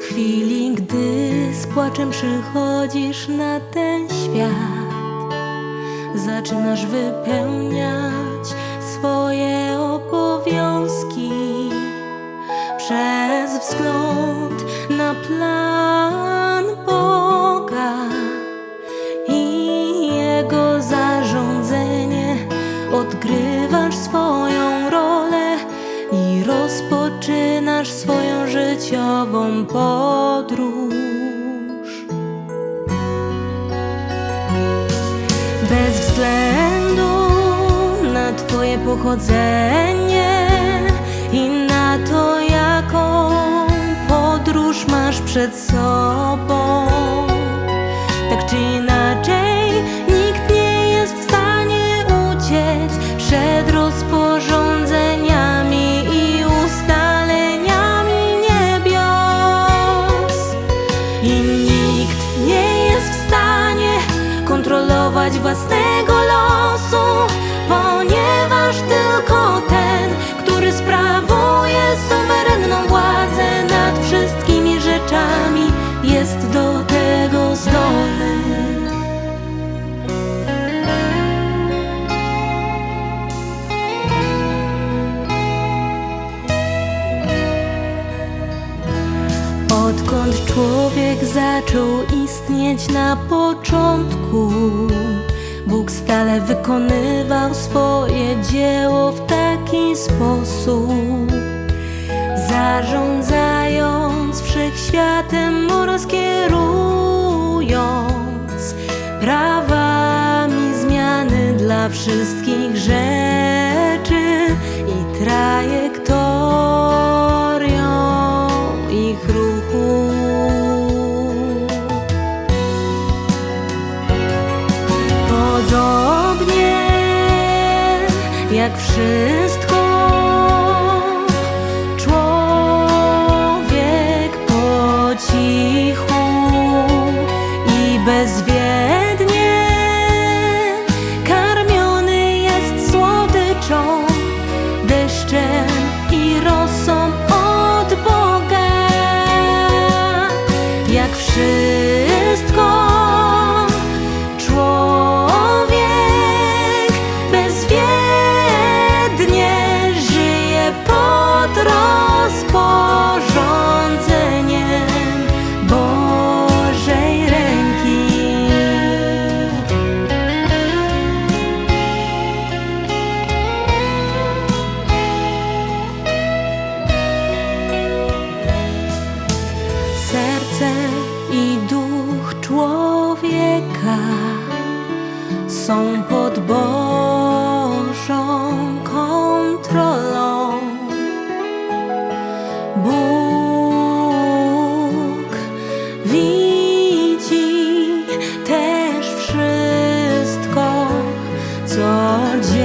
Chwili, gdy z płaczem przychodzisz na ten świat, zaczynasz wypełniać swoje obowiązki przez wzgląd na plan. Podróż. Bez względu na Twoje pochodzenie i na to, jaką podróż masz przed sobą. Tak czy inaczej, własnego losu, ponieważ tylko ten, który sprawuje suwerenną władzę nad wszystkimi rzeczami, jest do tego zdolny. Odkąd człowiek zaczął istnieć na początku, Bóg stale wykonywał swoje dzieło w taki sposób, zarządzając wszechświatem oraz kierując prawami zmiany dla wszystkich 是 są pod Bożą kontrolą. Bóg widzi też wszystko, co dzieje.